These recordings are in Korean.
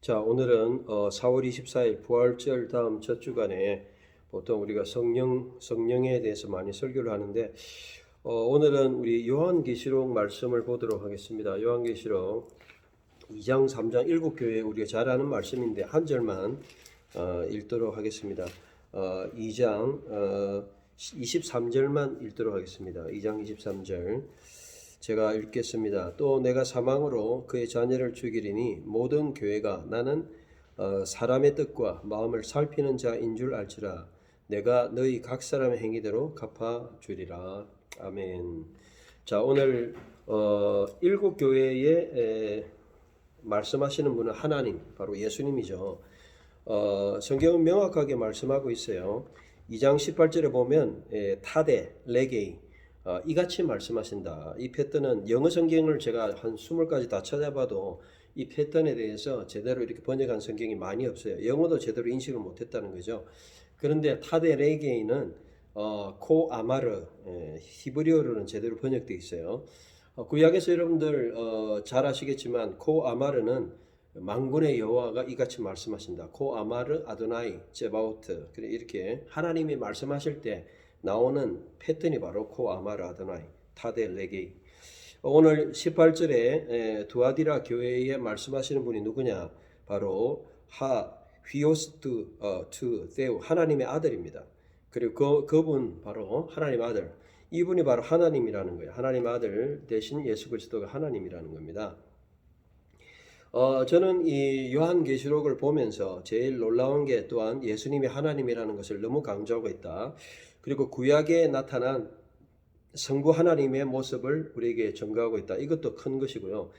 자, 오늘은 어, 4월 24일 부활절 다음 첫 주간에 보통 우리가 성령 성령에 대해서 많이 설교를 하는데 어, 오늘은 우리 요한계시록 말씀을 보도록 하겠습니다. 요한계시록 2장, 3장, 7교회 우리가 잘 아는 말씀인데 한 절만 어, 읽도록 하겠습니다. 어, 2장 어, 23절만 읽도록 하겠습니다. 2장 23절 제가 읽겠습니다. 또 내가 사망으로 그의 자녀를 죽이리니 모든 교회가 나는 어, 사람의 뜻과 마음을 살피는 자인 줄 알지라 내가 너희 각 사람의 행위대로 갚아 주리라. 아멘. 자 오늘 어, 일곱 교회에 에, 말씀하시는 분은 하나님 바로 예수님이죠. 어, 성경은 명확하게 말씀하고 있어요. 2장 18절에 보면 에, 타데 레게이 어, 이같이 말씀하신다. 이 패턴은 영어 성경을 제가 한 20가지 다 찾아봐도 이 패턴에 대해서 제대로 이렇게 번역한 성경이 많이 없어요. 영어도 제대로 인식을 못했다는 거죠. 그런데 타데 레게이는 어, 코 아마르 예, 히브리어로는 제대로 번역되어 있어요. 어, 구약에서 여러분들 어, 잘 아시겠지만 코 아마르는 망군의 여호와가 이같이 말씀하신다. 코 아마르 아도나이 제바우트 이렇게 하나님이 말씀하실 때 나오는 패턴이 바로 코 아마르 아도나이 타데 레게이. 오늘 18절에 두아디라 교회에 말씀하시는 분이 누구냐? 바로 하 휘오스트 어, 투 데우 하나님의 아들입니다. 그리고 그, 그분 바로 하나님 아들. 이분이 바로 하나님이라는 거예요. 하나님 아들 대신 예수 그리스도가 하나님이라는 겁니다. 어, 저는 이 요한계시록을 보면서 제일 놀라운 게 또한 예수님이 하나님이라는 것을 너무 강조하고 있다. 그리고 구약에 나타난 성부 하나님의 모습을 우리에게 전가하고 있다. 이것도 큰 것이고요.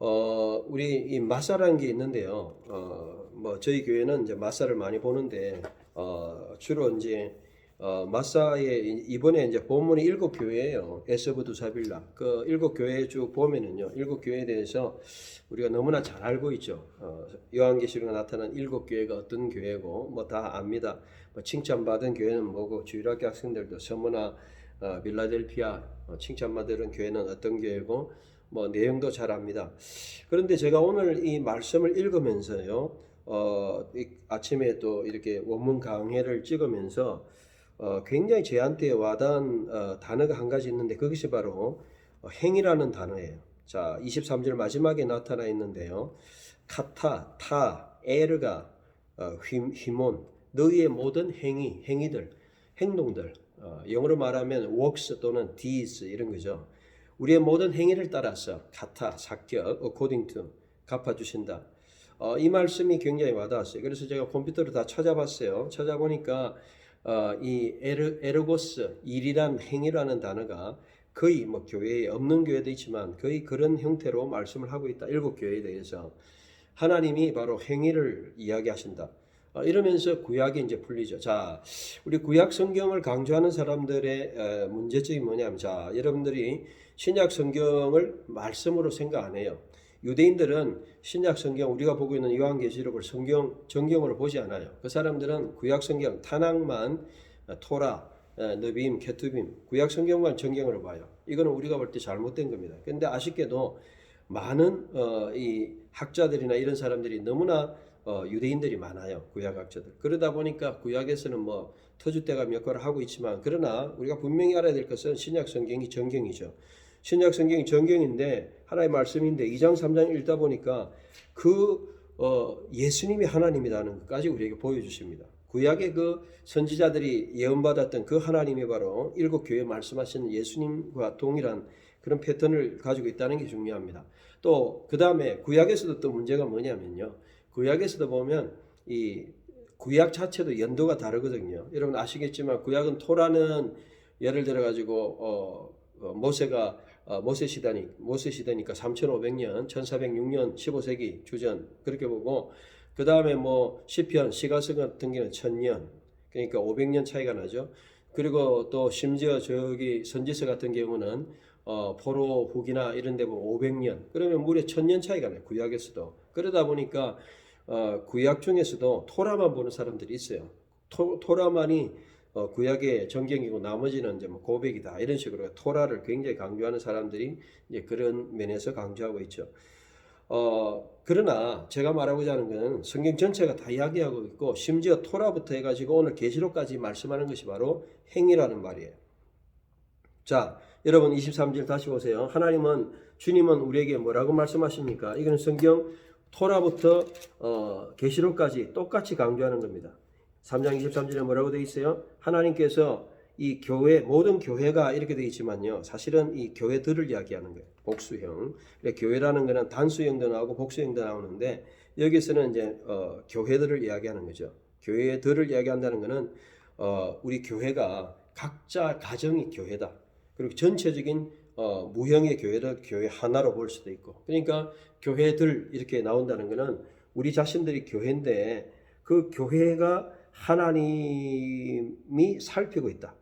어, 우리 이 마사라는 게 있는데요. 어, 뭐 저희 교회는 이제 마사를 많이 보는데 어, 주로 이제 어, 마사의 이번에 이제 본문이 일곱 교회예요. 에서부두 사빌라. 그 일곱 교회 쭉 보면은요. 일곱 교회에 대해서 우리가 너무나 잘 알고 있죠. 어, 요한계시록에 나타난 일곱 교회가 어떤 교회고 뭐 다 압니다. 뭐 칭찬받은 교회는 뭐고 주일학교 학생들도 서머나 어, 빌라델피아 어, 칭찬받은 교회는 어떤 교회고 뭐 내용도 잘 압니다. 그런데 제가 오늘 이 말씀을 읽으면서요. 어, 이 아침에 또 이렇게 원문 강해를 찍으면서 어, 굉장히 저한테 와닿은 어, 단어가 한 가지 있는데 그것이 바로 어, 행이라는 단어예요. 자, 23절 마지막에 나타나 있는데요. 카타, 타, 에르가, 어, 휘, 휘몬, 너희의 모든 행위, 행위들, 행동들, 어, 영어로 말하면 works 또는 deeds 이런 거죠. 우리의 모든 행위를 따라서 카타, 사격, according to 갚아주신다. 어, 이 말씀이 굉장히 와닿았어요. 그래서 제가 컴퓨터로 다 찾아봤어요. 찾아보니까 어, 이 에르, 에르고스 일이란 행위라는 단어가 거의 뭐 교회에 없는 교회도 있지만 거의 그런 형태로 말씀을 하고 있다. 일곱 교회에 대해서 하나님이 바로 행위를 이야기하신다. 어, 이러면서 구약이 이제 풀리죠. 자, 우리 구약 성경을 강조하는 사람들의 어, 문제점이 뭐냐면, 자, 여러분들이 신약 성경을 말씀으로 생각 안 해요. 유대인들은 신약 성경 우리가 보고 있는 요한계시록을 성경 정경으로 보지 않아요. 그 사람들은 구약 성경 타낙만 어, 토라 어, 너비임 케투빔 구약 성경만 정경으로 봐요. 이거는 우리가 볼 때 잘못된 겁니다. 그런데 아쉽게도 많은 어, 이 학자들이나 이런 사람들이 너무나 어, 유대인들이 많아요. 구약학자들. 그러다 보니까 구약에서는 뭐 터줏대감 역할을 하고 있지만 그러나 우리가 분명히 알아야 될 것은 신약 성경이 정경이죠. 신약 성경이 정경인데 하나의 말씀인데 2장 3장 읽다 보니까 그 어, 예수님이 하나님이라는 것까지 우리에게 보여주십니다. 구약의 그 선지자들이 예언받았던 그 하나님이 바로 일곱 교회 말씀하신 예수님과 동일한 그런 패턴을 가지고 있다는 게 중요합니다. 또 그 다음에 구약에서도 또 문제가 뭐냐면요. 구약에서도 보면 이 구약 자체도 연도가 다르거든요. 여러분 아시겠지만 구약은 토라는 예를 들어 가지고 어, 어, 모세가 어, 모세 시대니 모세 시대니까 3,500년, 1,406년, 15세기 주전 그렇게 보고 그 다음에 뭐 시편, 시가서 같은 경우는 1,000년 그러니까 500년 차이가 나죠. 그리고 또 심지어 저기 선지서 같은 경우는 어, 포로 후기나 이런 데 보면 500년 그러면 무려 1000년 차이가 나요. 구약에서도 그러다 보니까 어, 구약 중에서도 토라만 보는 사람들이 있어요. 토, 토라만이 어, 구약의 정경이고 나머지는 이제 뭐 고백이다 이런 식으로 토라를 굉장히 강조하는 사람들이 이제 그런 면에서 강조하고 있죠. 어, 그러나 제가 말하고자 하는 것은 성경 전체가 다 이야기하고 있고 심지어 토라부터 해가지고 오늘 계시록까지 말씀하는 것이 바로 행위라는 말이에요. 자, 여러분 23절 다시 보세요. 하나님은 주님은 우리에게 뭐라고 말씀하십니까? 이거는 성경 토라부터 어, 계시록까지 똑같이 강조하는 겁니다. 3장 23절에 뭐라고 되어 있어요? 하나님께서 이 교회 모든 교회가 이렇게 되어 있지만요. 사실은 이 교회들을 이야기하는 거예요. 복수형. 그러니까 교회라는 것은 단수형도 나오고 복수형도 나오는데 여기서는 이제 어, 교회들을 이야기하는 거죠. 교회들을 이야기한다는 것은 어, 우리 교회가 각자 가정이 교회다. 그리고 전체적인 어, 무형의 교회를 교회 하나로 볼 수도 있고. 그러니까 교회들 이렇게 나온다는 것은 우리 자신들이 교회인데 그 교회가 하나님이 살피고 있다.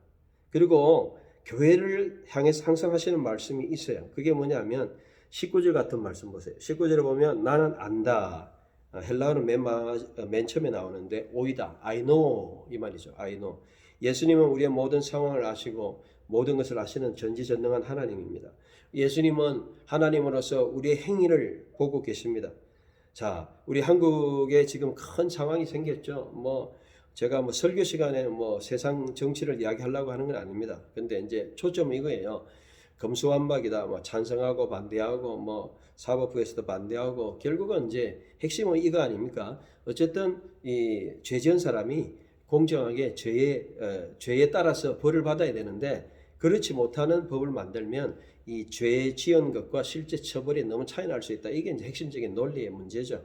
그리고 교회를 향해서 항상 하시는 말씀이 있어요. 그게 뭐냐면 19절 같은 말씀 보세요. 19절에 보면 나는 안다. 아, 헬라어는 맨, 마, 맨 처음에 나오는데 오이다. I know 이 말이죠. I know. 예수님은 우리의 모든 상황을 아시고 모든 것을 아시는 전지전능한 하나님입니다. 예수님은 하나님으로서 우리의 행위를 보고 계십니다. 자, 우리 한국에 지금 큰 상황이 생겼죠. 뭐 제가 뭐 설교 시간에 뭐 세상 정치를 이야기하려고 하는 건 아닙니다. 근데 이제 초점은 이거예요. 검수완박이다. 뭐 찬성하고 반대하고 뭐 사법부에서도 반대하고 결국은 이제 핵심은 이거 아닙니까? 어쨌든 이 죄지은 사람이 공정하게 죄에 어, 죄에 따라서 벌을 받아야 되는데 그렇지 못하는 법을 만들면 이 죄 지은 것과 실제 처벌이 너무 차이 날 수 있다. 이게 이제 핵심적인 논리의 문제죠.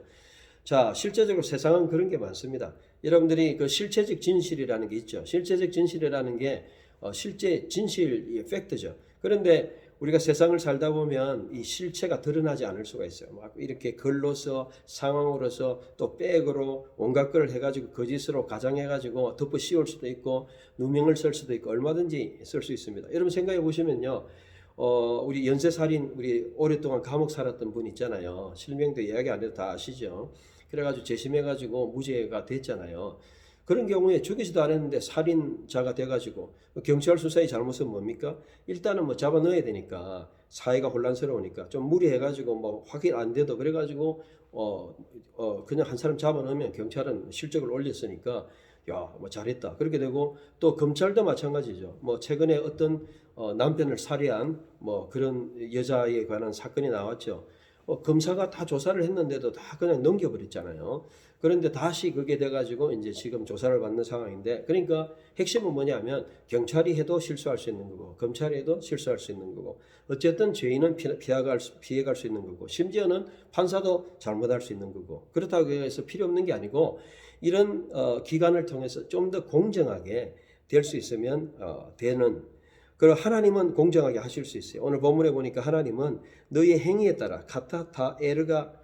자, 실제적으로 세상은 그런 게 많습니다. 여러분들이 그 실체적 진실이라는 게 있죠. 실체적 진실이라는 게 어, 실제 진실 팩트죠. 그런데 우리가 세상을 살다 보면 이 실체가 드러나지 않을 수가 있어요. 막 이렇게 글로서 상황으로서 또 백으로 온갖 걸 해가지고 거짓으로 가장해가지고 덮어 씌울 수도 있고 누명을 쓸 수도 있고 얼마든지 쓸 수 있습니다. 여러분 생각해 보시면요. 어, 우리 연쇄살인, 우리 오랫동안 감옥 살았던 분 있잖아요. 실명도 이야기 안 해도 다 아시죠. 그래가지고 재심해가지고 무죄가 됐잖아요. 그런 경우에 죽이지도 않았는데 살인자가 돼가지고 경찰 수사의 잘못은 뭡니까? 일단은 뭐 잡아 넣어야 되니까 사회가 혼란스러우니까 좀 무리해가지고 뭐 확인 안 돼도 그래가지고 어, 어 그냥 한 사람 잡아 넣으면 경찰은 실적을 올렸으니까 야 뭐 잘했다 그렇게 되고 또 검찰도 마찬가지죠. 뭐 최근에 어떤 어, 남편을 살해한 뭐 그런 여자에 관한 사건이 나왔죠. 어, 검사가 다 조사를 했는데도 다 그냥 넘겨버렸잖아요. 그런데 다시 그게 돼가지고 이제 지금 조사를 받는 상황인데 그러니까 핵심은 뭐냐면 경찰이 해도 실수할 수 있는 거고 검찰이 해도 실수할 수 있는 거고 어쨌든 죄인은 피- 피해갈 수, 피해갈 수 있는 거고 심지어는 판사도 잘못할 수 있는 거고 그렇다고 해서 필요 없는 게 아니고 이런 어, 기관을 통해서 좀 더 공정하게 될 수 있으면 어, 되는 그리고 하나님은 공정하게 하실 수 있어요. 오늘 본문에 보니까 하나님은 너희의 행위에 따라 카타타 에르가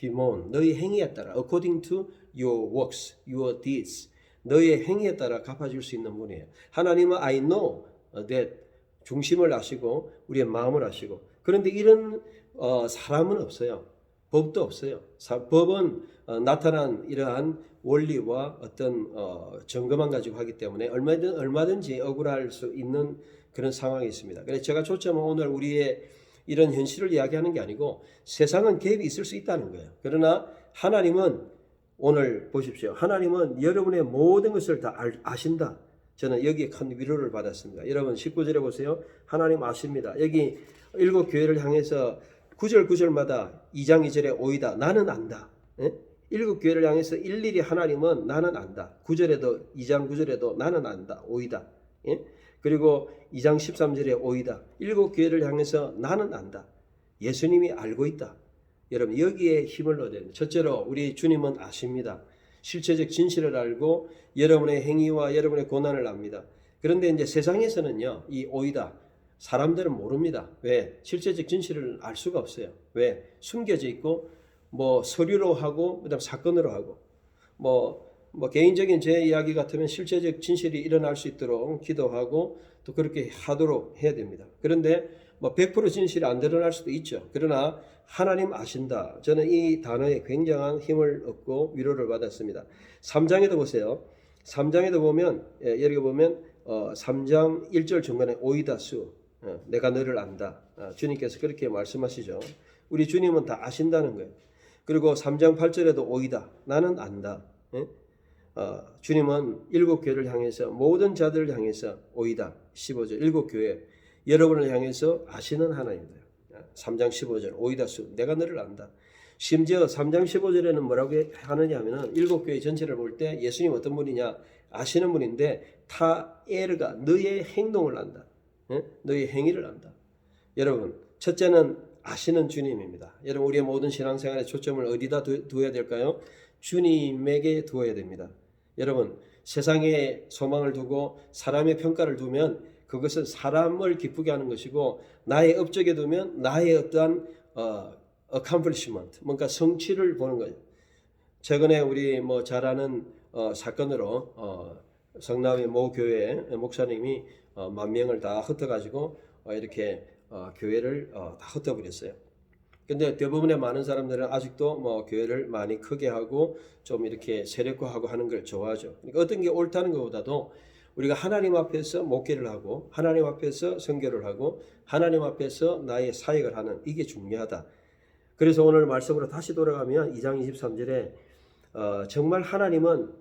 휘몬 너희 행위에 따라 according to your works, your deeds 너희의 행위에 따라 갚아줄 수 있는 분이에요. 하나님은 I know that 중심을 아시고 우리의 마음을 아시고 그런데 이런 어, 사람은 없어요. 법도 없어요. 사- 법은 어, 나타난 이러한 원리와 어떤 어, 점검만 가지고 하기 때문에 얼마든 얼마든지 억울할 수 있는 그런 상황이 있습니다. 그래서 제가 초점은 오늘 우리의 이런 현실을 이야기하는 게 아니고 세상은 개입이 있을 수 있다는 거예요. 그러나 하나님은 오늘 보십시오. 하나님은 여러분의 모든 것을 다 알- 아신다. 저는 여기에 큰 위로를 받았습니다. 여러분 19절에 보세요. 하나님 아십니다. 여기 일곱 교회를 향해서 9절 9절마다 2장 2절에 오이다. 나는 안다. 예? 일곱 교회를 향해서 일일이 하나님은 나는 안다. 9절에도 2장 9절에도 나는 안다. 오이다. 예? 그리고 2장 13절에 오이다. 일곱 교회를 향해서 나는 안다. 예수님이 알고 있다. 여러분 여기에 힘을 얻어야 돼요. 첫째로 우리 주님은 아십니다. 실체적 진실을 알고 여러분의 행위와 여러분의 고난을 압니다. 그런데 이제 세상에서는요, 이 오이다. 사람들은 모릅니다. 왜? 실체적 진실을 알 수가 없어요. 왜? 숨겨져 있고, 뭐 서류로 하고, 그다음 사건으로 하고, 뭐, 뭐 개인적인 제 이야기 같으면 실체적 진실이 일어날 수 있도록 기도하고 또 그렇게 하도록 해야 됩니다. 그런데 뭐 100% 진실이 안 드러날 수도 있죠. 그러나 하나님 아신다. 저는 이 단어에 굉장한 힘을 얻고 위로를 받았습니다. 3장에도 보세요. 3장에도 보면 예, 여기 보면 어, 3장 1절 중간에 오이다수 어, 내가 너를 안다. 아, 주님께서 그렇게 말씀하시죠. 우리 주님은 다 아신다는 거예요. 그리고 3장 8절에도 오이다. 나는 안다. 예? 어, 주님은 일곱 교회를 향해서 모든 자들을 향해서 오이다. 15절 일곱 교회 여러분을 향해서 아시는 하나님이다. 3장 15절 오이다수 내가 너를 안다. 심지어 3장 15절에는 뭐라고 하느냐 하면은 일곱 교회 전체를 볼 때 예수님 어떤 분이냐 아시는 분인데 타 에르가 너의 행동을 안다. 예? 너의 행위를 안다. 여러분 첫째는 아시는 주님입니다. 여러분 우리의 모든 신앙생활의 초점을 어디다 두, 두어야 될까요? 주님에게 두어야 됩니다. 여러분 세상에 소망을 두고 사람의 평가를 두면 그것은 사람을 기쁘게 하는 것이고 나의 업적에 두면 나의 어떠한 어, accomplishment 뭔가 성취를 보는 거예요. 최근에 우리 뭐 잘 아는 어, 사건으로 어, 성남의 모 교회 목사님이 어, 만 명을 다 흩어가지고 어, 이렇게 어, 교회를 어, 다 흩어버렸어요. 근데 대부분의 많은 사람들은 아직도 뭐 교회를 많이 크게 하고 좀 이렇게 세력화하고 하는 걸 좋아하죠. 그러니까 어떤 게 옳다는 것보다도 우리가 하나님 앞에서 목회를 하고 하나님 앞에서 선교를 하고 하나님 앞에서 나의 사역을 하는 이게 중요하다. 그래서 오늘 말씀으로 다시 돌아가면 2장 23절에 어, 정말 하나님은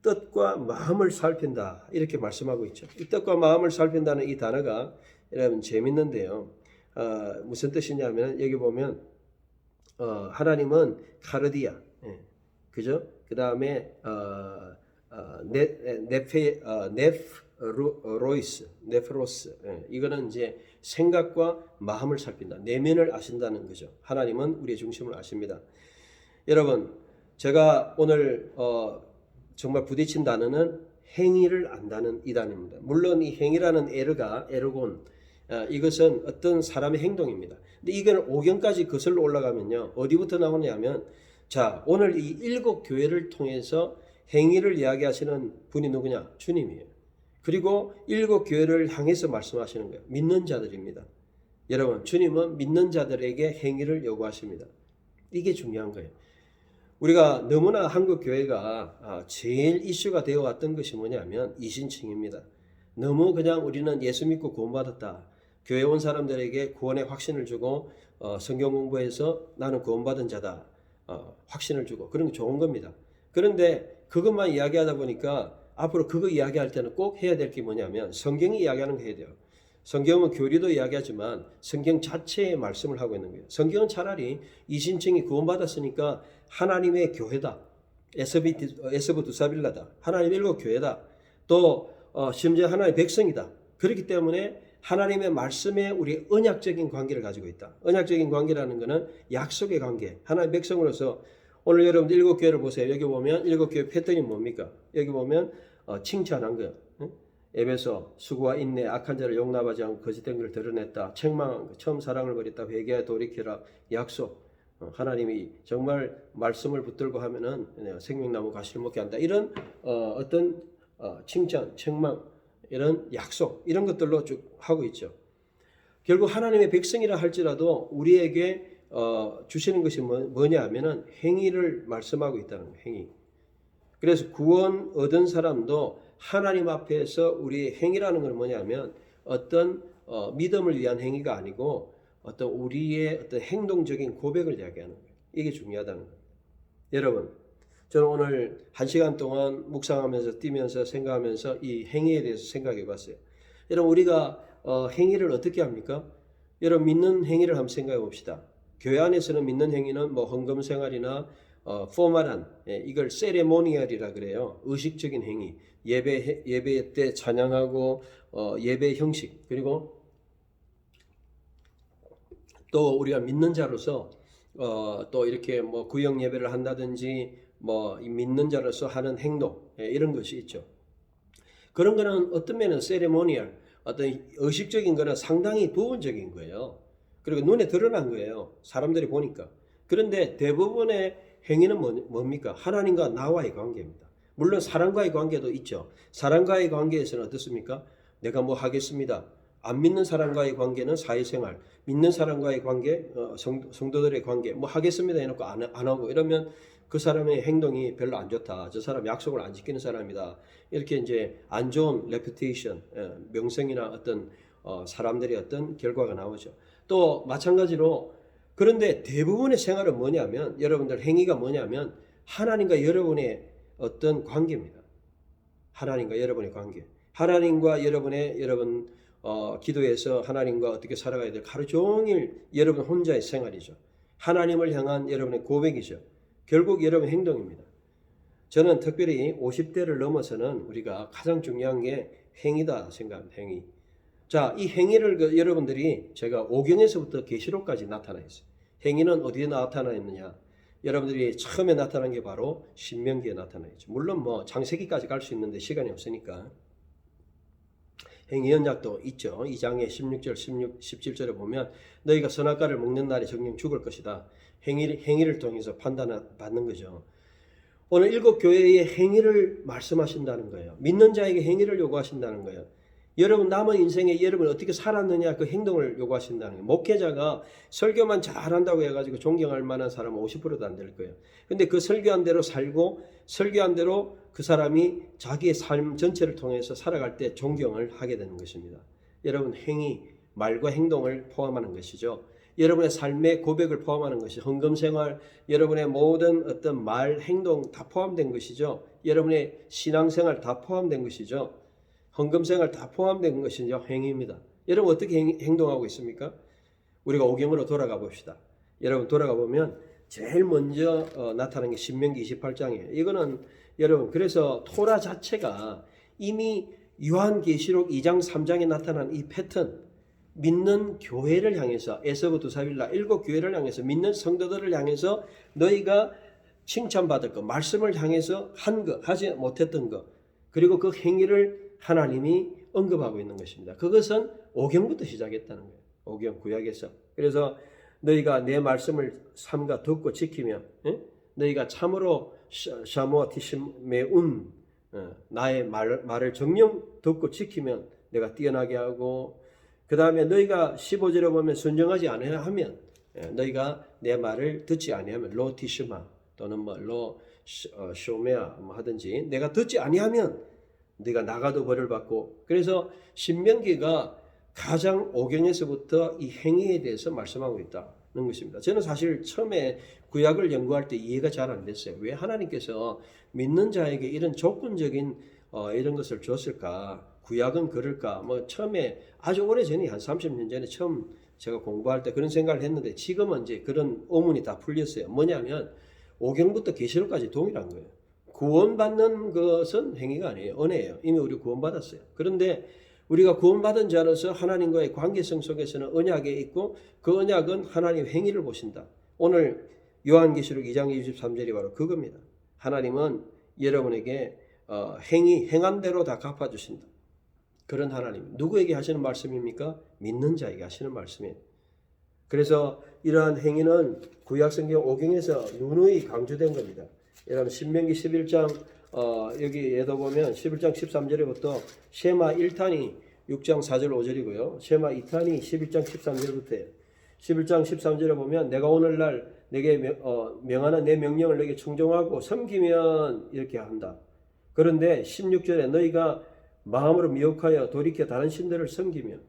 뜻과 마음을 살핀다 이렇게 말씀하고 있죠. 이 뜻과 마음을 살핀다는 이 단어가 여러분 재밌는데요. 어, 무슨 뜻이냐면 여기 보면 어, 하나님은 카르디아, 예, 그죠? 그 다음에 어, 어, 네, 네페 어, 네프로이스, 네프로스. 예, 이거는 이제 생각과 마음을 살핀다. 내면을 아신다는 거죠. 하나님은 우리의 중심을 아십니다. 여러분, 제가 오늘 어, 정말 부딪힌 단어는 행위를 안다는 이 단어입니다. 물론 이 행위라는 에르가 에르곤 어, 이것은 어떤 사람의 행동입니다. 근데 이건 5경까지 거슬러 올라가면요. 어디부터 나오냐면 자, 오늘 이 일곱 교회를 통해서 행위를 이야기하시는 분이 누구냐? 주님이에요. 그리고 일곱 교회를 향해서 말씀하시는 거예요. 믿는 자들입니다. 여러분, 주님은 믿는 자들에게 행위를 요구하십니다. 이게 중요한 거예요. 우리가 너무나 한국 교회가 아, 제일 이슈가 되어 왔던 것이 뭐냐면 이신칭입니다. 너무 그냥 우리는 예수 믿고 구원받았다. 교회 온 사람들에게 구원의 확신을 주고 어, 성경 공부해서 나는 구원받은 자다. 어, 확신을 주고 그런 게 좋은 겁니다. 그런데 그것만 이야기하다 보니까 앞으로 그거 이야기할 때는 꼭 해야 될 게 뭐냐면 성경이 이야기하는 거 해야 돼요. 성경은 교리도 이야기하지만 성경 자체의 말씀을 하고 있는 거예요. 성경은 차라리 이신층이 구원받았으니까 하나님의 교회다. 에스부 두사빌라다. 하나님 일곱 교회다. 또 어, 심지어 하나님의 백성이다. 그렇기 때문에 하나님의 말씀에 우리 언약적인 관계를 가지고 있다. 언약적인 관계라는 것은 약속의 관계. 하나님의 백성으로서 오늘 여러분들 일곱 교회를 보세요. 여기 보면 일곱 교회 패턴이 뭡니까? 여기 보면 어, 칭찬한. 응? 에베소 수고와 인내 악한 자를 용납하지 않고 거짓된 것을 드러냈다. 책망한 것 처음 사랑을 버렸다. 회개하여 돌이켜라. 약속. 어, 하나님이 정말 말씀을 붙들고 하면은 생명나무 가시를 먹게 한다. 이런 어, 어떤 어, 칭찬, 책망, 이런 약속 이런 것들로 쭉 하고 있죠. 결국 하나님의 백성이라 할지라도 우리에게 어, 주시는 것이 뭐, 뭐냐 하면은 행위를 말씀하고 있다는 거예요. 행위. 그래서 구원 얻은 사람도 하나님 앞에서 우리의 행위라는 건 뭐냐면 어떤 어, 믿음을 위한 행위가 아니고 어떤 우리의 어떤 행동적인 고백을 이야기하는 거예요. 이게 중요하다는 거예요. 여러분, 저는 오늘 한 시간 동안 묵상하면서 뛰면서 생각하면서 이 행위에 대해서 생각해 봤어요. 여러분, 우리가 어, 행위를 어떻게 합니까? 여러분, 믿는 행위를 한번 생각해 봅시다. 교회 안에서는 믿는 행위는 뭐 헌금 생활이나 어, 포멀한 예, 이걸 세레모니얼이라 그래요. 의식적인 행위. 예배 예배 때 찬양하고 어, 예배 형식 그리고 또 우리가 믿는 자로서 어, 또 이렇게 뭐 구역 예배를 한다든지 뭐 믿는 자로서 하는 행동 예, 이런 것이 있죠. 그런 거는 어떤 면은 세레모니얼 어떤 의식적인 거는 상당히 부분적인 거예요. 그리고 눈에 드러난 거예요. 사람들이 보니까. 그런데 대부분의 행위는 뭐, 뭡니까? 하나님과 나와의 관계입니다. 물론 사람과의 관계도 있죠. 사람과의 관계에서는 어떻습니까? 내가 뭐 하겠습니다. 안 믿는 사람과의 관계는 사회생활, 믿는 사람과의 관계, 어, 성, 성도들의 관계, 뭐 하겠습니다 해놓고 안, 안 하고 이러면 그 사람의 행동이 별로 안 좋다. 저 사람 약속을 안 지키는 사람이다. 이렇게 이제 안 좋은 레퓨테이션, 예, 명성이나 어떤 어, 사람들의 어떤 결과가 나오죠. 또 마찬가지로 그런데 대부분의 생활은 뭐냐면 여러분들 행위가 뭐냐면 하나님과 여러분의 어떤 관계입니다. 하나님과 여러분의 관계. 하나님과 여러분의 여러분 어, 기도에서 하나님과 어떻게 살아가야 될 하루 종일 여러분 혼자의 생활이죠. 하나님을 향한 여러분의 고백이죠. 결국 여러분 행동입니다. 저는 특별히 50대를 넘어서는 우리가 가장 중요한 게 행위다 생각합니다. 행위. 자, 이 행위를 그 여러분들이 제가 오경에서부터 계시록까지 나타나 있어요. 행위는 어디에 나타나 있느냐? 여러분들이 처음에 나타난 게 바로 신명기에 나타나 있죠. 물론 뭐 장세기까지 갈 수 있는데 시간이 없으니까 행위 언약도 있죠. 2장의 16절, 16, 17절에 보면 너희가 선악과를 먹는 날에 정령 죽을 것이다. 행위, 행위를 통해서 판단받는 거죠. 오늘 일곱 교회의 행위를 말씀하신다는 거예요. 믿는 자에게 행위를 요구하신다는 거예요. 여러분 남은 인생에 여러분 어떻게 살았느냐 그 행동을 요구하신다는 거예요. 목회자가 설교만 잘한다고 해가지고 존경할 만한 사람은 50%도 안 될 거예요. 근데 그 설교한 대로 살고 설교한 대로 그 사람이 자기의 삶 전체를 통해서 살아갈 때 존경을 하게 되는 것입니다. 여러분 행위, 말과 행동을 포함하는 것이죠. 여러분의 삶의 고백을 포함하는 것이 헌금 생활, 여러분의 모든 어떤 말, 행동 다 포함된 것이죠. 여러분의 신앙 생활 다 포함된 것이죠. 헌금 생활 다 포함된 것이 행위입니다. 여러분 어떻게 행, 동하고 있습니까? 우리가 오경으로 돌아가 봅시다. 여러분 돌아가 보면 제일 먼저 어, 나타나는 게 신명기 28장이에요. 이거는 여러분 그래서 토라 자체가 이미 요한계시록 2장 3장에 나타난 이 패턴 믿는 교회를 향해서 에서부터 사빌라 일곱 교회를 향해서 믿는 성도들을 향해서 너희가 칭찬받을 것 말씀을 향해서 한 것 하지 못했던 것 그리고 그 행위를 하나님이 언급하고 있는 것입니다. 그것은 오경부터 시작했다는 거예요. 오경 구약에서 그래서 너희가 내 말씀을 삼가 듣고 지키면 예? 너희가 참으로 샤모아 티심메운 어, 나의 말, 말을 정령 듣고 지키면 내가 뛰어나게 하고 그 다음에 너희가 15절에 보면 순정하지 않아야 하면 예, 너희가 내 말을 듣지 아니하면 로티시마 또는 뭐로 어, 쇼메아 뭐 하든지 내가 듣지 아니하면 네가 나가도 벌을 받고 그래서 신명기가 가장 오경에서부터 이 행위에 대해서 말씀하고 있다는 것입니다. 저는 사실 처음에 구약을 연구할 때 이해가 잘 안 됐어요. 왜 하나님께서 믿는 자에게 이런 조건적인 어, 이런 것을 줬을까? 구약은 그럴까? 뭐 처음에 아주 오래 전에 한 30년 전에 처음 제가 공부할 때 그런 생각을 했는데 지금은 이제 그런 의문이 다 풀렸어요. 뭐냐면 오경부터 계시록까지 동일한 거예요. 구원받는 것은 행위가 아니에요. 은혜예요. 이미 우리 구원받았어요. 그런데 우리가 구원받은 자로서 하나님과의 관계성 속에서는 언약에 있고 그 언약은 하나님 행위를 보신다. 오늘 요한계시록 2장 23절이 바로 그겁니다. 하나님은 여러분에게 어, 행위, 행한 대로 다 갚아주신다. 그런 하나님. 누구에게 하시는 말씀입니까? 믿는 자에게 하시는 말씀이에요. 그래서 이러한 행위는 구약성경 5경에서 누누이 강조된 겁니다. 여러분 신명기 11장 어, 여기에도 보면 11장 13절에부터 쉐마 1탄이 6장 4절 5절이고요. 쉐마 2탄이 11장 13절부터예요. 11장 13절에 보면 내가 오늘날 내게 명, 어, 명하는 내 명령을 내게 충정하고 섬기면 이렇게 한다. 그런데 16절에 너희가 마음으로 미혹하여 돌이켜 다른 신들을 섬기면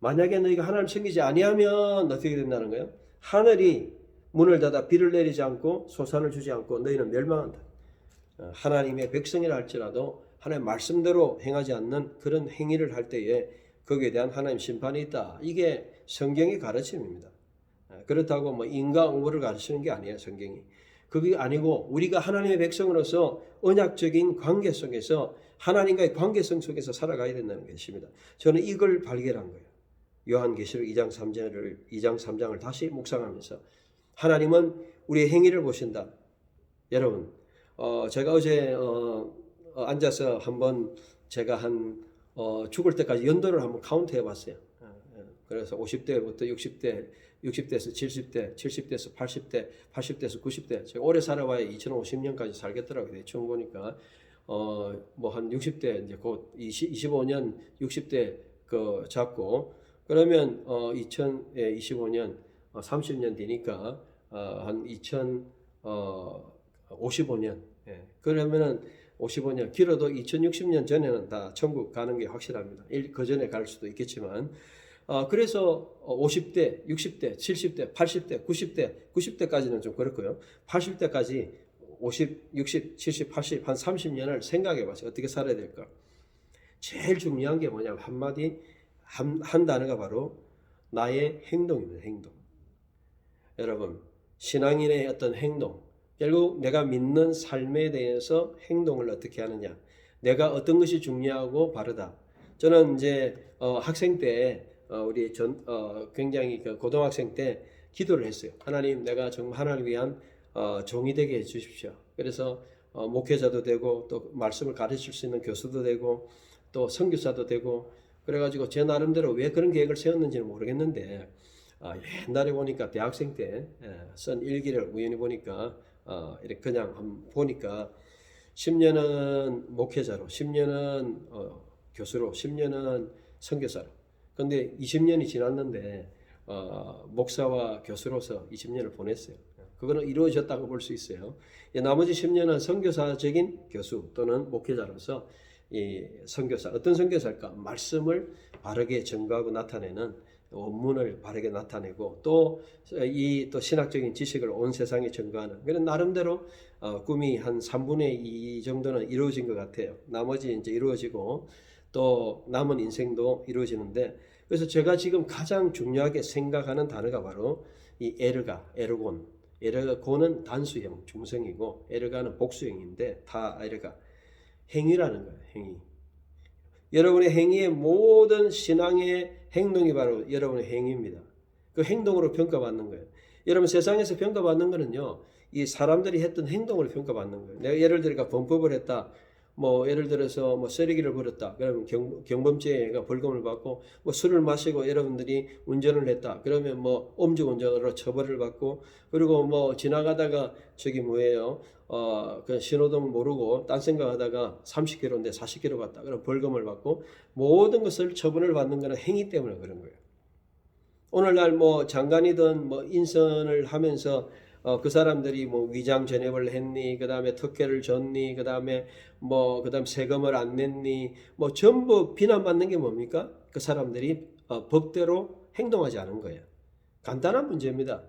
만약에 너희가 하나님 섬기지 아니하면 어떻게 된다는 거예요? 하늘이 문을 닫아 비를 내리지 않고 소산을 주지 않고 너희는 멸망한다. 어, 하나님의 백성이라 할지라도 하나님 말씀대로 행하지 않는 그런 행위를 할 때에 거기에 대한 하나님 심판이 있다. 이게 성경의 가르침입니다. 어, 그렇다고 뭐 인과 응보를 가르치는 게 아니에요, 성경이. 그게 아니고 우리가 하나님의 백성으로서 언약적인 관계 속에서 하나님과의 관계성 속에서 살아가야 된다는 것입니다. 저는 이걸 발견한 거예요. 요한계시록 2장 3장을 2장 3장을 다시 묵상하면서 하나님은 우리의 행위를 보신다. 여러분, 어, 제가 어제 어, 어, 앉아서 한번 제가 한 어, 죽을 때까지 연도를 한번 카운트 해봤어요. 어, 어. 그래서 50대부터 60대, 60대에서 70대, 70대에서 80대, 80대에서 90대. 제가 오래 살아봐야 2050년까지 살겠더라고요. 대충 보니까 어, 뭐 한 60대 이제 곧 20, 25년 60대 그 잡고 그러면 어, 2025년 어, 30년 뒤니까 어, 한 2055년 예. 그러면은 55년 길어도 2060년 전에는 다 천국 가는 게 확실합니다. 일, 그 전에 갈 수도 있겠지만 어, 그래서 50대, 60대, 70대, 80대, 90대, 90대까지는 좀 그렇고요. 80대까지 50, 60, 70, 80, 한 30년을 생각해 봤어요. 어떻게 살아야 될까? 제일 중요한 게 뭐냐면 한마디, 한, 한 단어가 바로 나의 행동입니다. 행동. 여러분, 신앙인의 어떤 행동, 결국 내가 믿는 삶에 대해서 행동을 어떻게 하느냐. 내가 어떤 것이 중요하고 바르다. 저는 이제 어, 학생 때 어, 우리 전 어, 굉장히 그 고등학생 때 기도를 했어요. 하나님, 내가 정말 하나님 위한 어, 종이 되게 해주십시오. 그래서 어, 목회자도 되고 또 말씀을 가르칠 수 있는 교수도 되고 또 선교사도 되고 그래가지고 제 나름대로 왜 그런 계획을 세웠는지는 모르겠는데 아, 옛날에 보니까 대학생 때쓴 일기를 우연히 보니까 어, 이렇게 그냥 보니까 10년은 목회자로, 10년은 어, 교수로, 10년은 선교사로. 근데 20년이 지났는데 어, 목사와 교수로서 20년을 보냈어요. 그거는 이루어졌다고 볼 수 있어요. 이 나머지 10년은 선교사적인 교수 또는 목회자로서 이 선교사 어떤 선교사일까? 말씀을 바르게 전가하고 나타내는 원문을 바르게 나타내고 또 이 또 신학적인 지식을 온 세상에 전가하는 그런 나름대로 어, 꿈이 한 3분의 2 정도는 이루어진 것 같아요. 나머지 이제 이루어지고 또 남은 인생도 이루어지는데 그래서 제가 지금 가장 중요하게 생각하는 단어가 바로 이 에르가, 에르곤. 에르곤은 단수형, 중성이고 에르가는 복수형인데 다 에르가 행위라는 거예요. 행위. 여러분의 행위의 모든 신앙의 행동이 바로 여러분의 행위입니다. 그 행동으로 평가받는 거예요. 여러분 세상에서 평가받는 거는요. 이 사람들이 했던 행동을 평가받는 거예요. 내가 예를 들어 범법을 했다. 뭐 예를 들어서 뭐 쓰레기를 버렸다. 그러면 경, 경범죄가 벌금을 받고 뭐 술을 마시고 여러분들이 운전을 했다. 그러면 뭐 음주운전으로 처벌을 받고 그리고 뭐 지나가다가 저기 뭐예요? 어, 그 신호등 모르고 딴 생각하다가 30km인데 40km 갔다. 그럼 벌금을 받고 모든 것을 처분을 받는 것은 행위 때문에 그런 거예요. 오늘날 뭐 장관이든 뭐 인선을 하면서 어, 그 사람들이 뭐 위장 전입을 했니, 그 다음에 특혜를 줬니, 그 다음에 뭐, 그 다음 세금을 안 냈니, 뭐 전부 비난받는 게 뭡니까? 그 사람들이 어, 법대로 행동하지 않은 거예요. 간단한 문제입니다.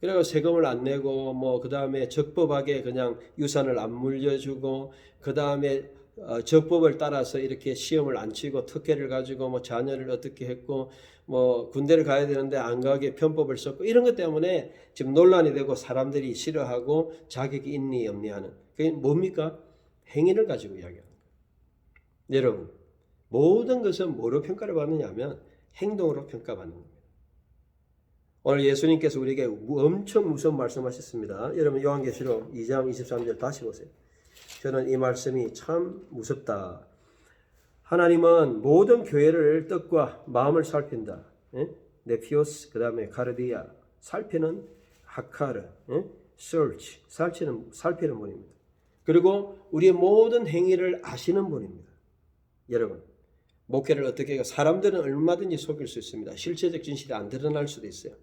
그리고 세금을 안 내고, 뭐, 그 다음에 적법하게 그냥 유산을 안 물려주고, 그 다음에 어, 적법을 따라서 이렇게 시험을 안 치고 특혜를 가지고 뭐 자녀를 어떻게 했고 뭐 군대를 가야 되는데 안 가게 편법을 썼고 이런 것 때문에 지금 논란이 되고 사람들이 싫어하고 자격이 있니 없니 하는 그게 뭡니까? 행위를 가지고 이야기하는 거예요. 여러분 모든 것은 뭐로 평가를 받느냐면 행동으로 평가받는 겁니다. 오늘 예수님께서 우리에게 엄청 무서운 말씀하셨습니다. 여러분 요한계시록 2장 23절 다시 보세요. 저는 이 말씀이 참 무섭다. 하나님은 모든 교회를 뜻과 마음을 살핀다. 예? 네피오스, 그 다음에 카르디아, 살피는 하카르, 예? search, 살피는, 살피는 분입니다. 그리고 우리의 모든 행위를 아시는 분입니다. 여러분, 목회를 어떻게 해요? 사람들은 얼마든지 속일 수 있습니다. 실체적 진실이 안 드러날 수도 있어요.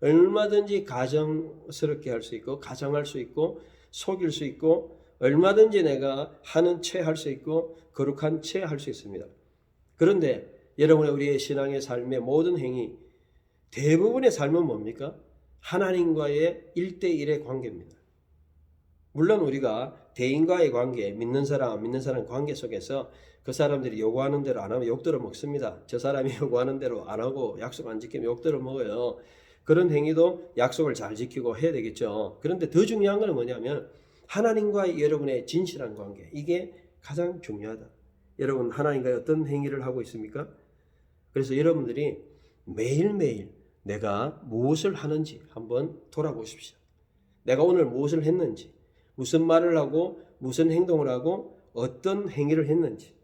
얼마든지 가정스럽게 할 수 있고, 가정할 수 있고, 속일 수 있고, 얼마든지 내가 하는 채 할 수 있고 거룩한 채 할 수 있습니다. 그런데 여러분의 우리의 신앙의 삶의 모든 행위 대부분의 삶은 뭡니까? 하나님과의 일대일의 관계입니다. 물론 우리가 대인과의 관계, 믿는 사람, 안 믿는 사람 관계 속에서 그 사람들이 요구하는 대로 안 하면 욕들어 먹습니다. 저 사람이 요구하는 대로 안 하고 약속 안 지키면 욕들어 먹어요. 그런 행위도 약속을 잘 지키고 해야 되겠죠. 그런데 더 중요한 건 뭐냐면 하나님과 여러분의 진실한 관계 이게 가장 중요하다. 여러분 하나님과 어떤 행위를 하고 있습니까? 그래서 여러분들이 매일매일 내가 무엇을 하는지 한번 돌아보십시오. 내가 오늘 무엇을 했는지, 무슨 말을 하고 무슨 행동을 하고 어떤 행위를 했는지.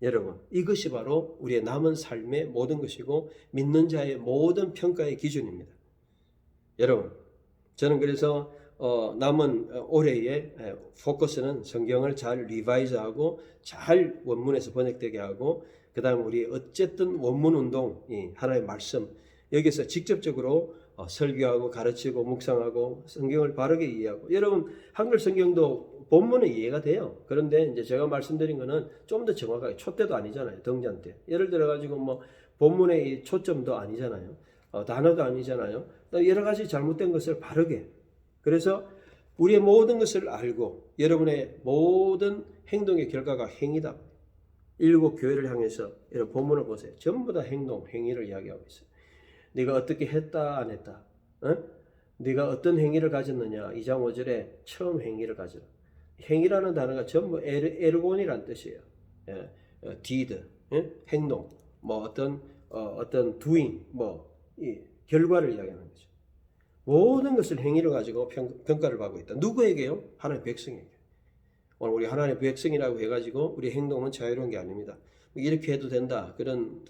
여러분, 이것이 바로 우리의 남은 삶의 모든 것이고 믿는 자의 모든 평가의 기준입니다. 여러분, 저는 그래서 어, 남은 올해의 포커스는 성경을 잘 리바이즈하고 잘 원문에서 번역되게 하고 그 다음 우리 어쨌든 원문 운동 하나의 말씀 여기서 직접적으로 어, 설교하고 가르치고 묵상하고 성경을 바르게 이해하고 여러분 한글 성경도 본문은 이해가 돼요. 그런데 이제 제가 말씀드린 거는 좀 더 정확하게 초대도 아니잖아요. 등잔 때. 예를 들어 가지고 뭐 본문의 이 초점도 아니잖아요. 어, 단어도 아니잖아요. 또 여러 가지 잘못된 것을 바르게. 그래서 우리의 모든 것을 알고 여러분의 모든 행동의 결과가 행위다. 일곱 교회를 향해서 여러분 본문을 보세요. 전부 다 행동, 행위를 이야기하고 있어요. 네가 어떻게 했다 안 했다. 어? 네가 어떤 행위를 가졌느냐. 2장 5절에 처음 행위를 가져라. 행위라는 단어가 전부 에르, 에르곤이란 뜻이에요. 예, 어, deed, 예? 행동, 뭐 어떤 어, 어떤 doing, 뭐 이, 결과를 이야기하는 거죠. 모든 것을 행위를 가지고 평, 평가를 받고 있다. 누구에게요? 하나님의 백성에게. 오늘 우리 하나님의 백성이라고 해가지고 우리 행동은 자유로운 게 아닙니다. 이렇게 해도 된다. 그런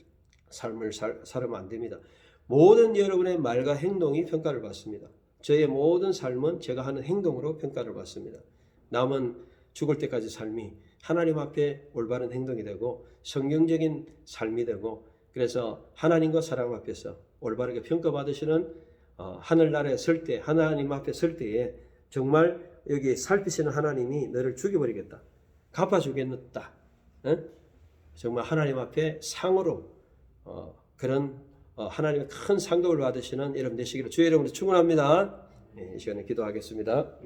삶을 살, 살면 안 됩니다. 모든 여러분의 말과 행동이 평가를 받습니다. 저의 모든 삶은 제가 하는 행동으로 평가를 받습니다. 남은 죽을 때까지 삶이 하나님 앞에 올바른 행동이 되고 성경적인 삶이 되고 그래서 하나님과 사람 앞에서 올바르게 평가받으시는 어, 하늘나라에 설 때, 하나님 앞에 설 때에 정말 여기 살피시는 하나님이 너를 죽여버리겠다. 갚아주겠다. 응? 정말 하나님 앞에 상으로 어, 그런 어, 하나님의 큰 상급을 받으시는 여러분 되시기를 주의 이름으로 축원합니다. 네, 이 시간에 기도하겠습니다.